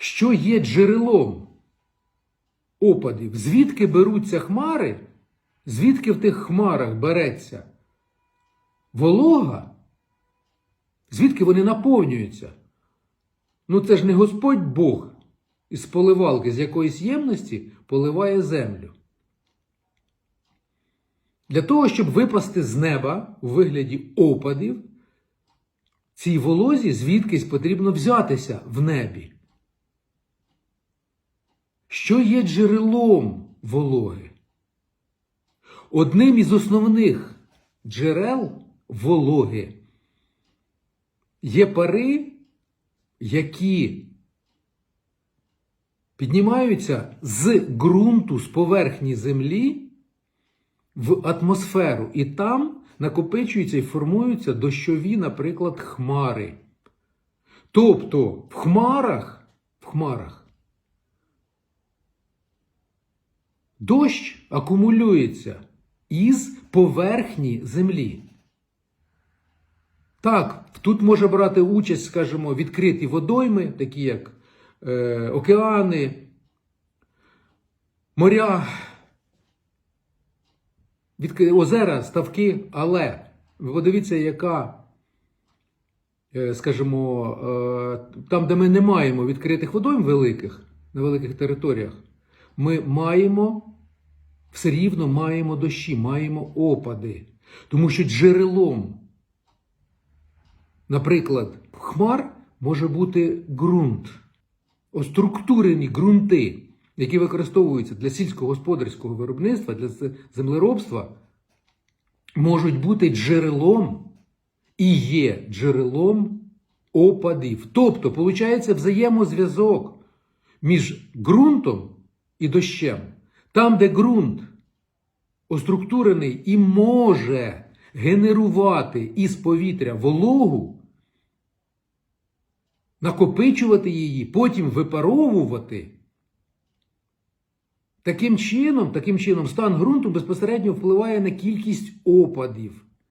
що є джерелом опадів? Звідки беруться хмари? Звідки в тих хмарах береться волога? Звідки вони наповнюються? Ну це ж не Господь Бог із поливалки, з якоїсь ємності поливає землю. Для того, щоб випасти з неба у вигляді опадів, цій волозі звідкись потрібно взятися в небі. Що є джерелом вологи? Одним із основних джерел вологи є пари, які піднімаються з ґрунту, з поверхні землі в атмосферу, і там накопичуються і формуються дощові, наприклад, хмари. Тобто в хмарах, в хмарах дощ акумулюється із поверхні землі. Так, тут може брати участь, скажімо, відкриті водойми, такі як е, океани, моря, відкри... озера, ставки, але ви подивіться, яка, е, скажімо, е, там, де ми не маємо відкритих водойм великих, на великих територіях, ми маємо все рівно маємо дощі, маємо опади. Тому що джерелом, наприклад, хмар може бути ґрунт, оструктурені ґрунти, які використовуються для сільськогосподарського виробництва, для землеробства, можуть бути джерелом і є джерелом опадів. Тобто, виходить взаємозв'язок між ґрунтом і дощем. Там, де ґрунт оструктурений і може генерувати із повітря вологу, накопичувати її, потім випаровувати. Таким чином, таким чином, стан ґрунту безпосередньо впливає на кількість опадів.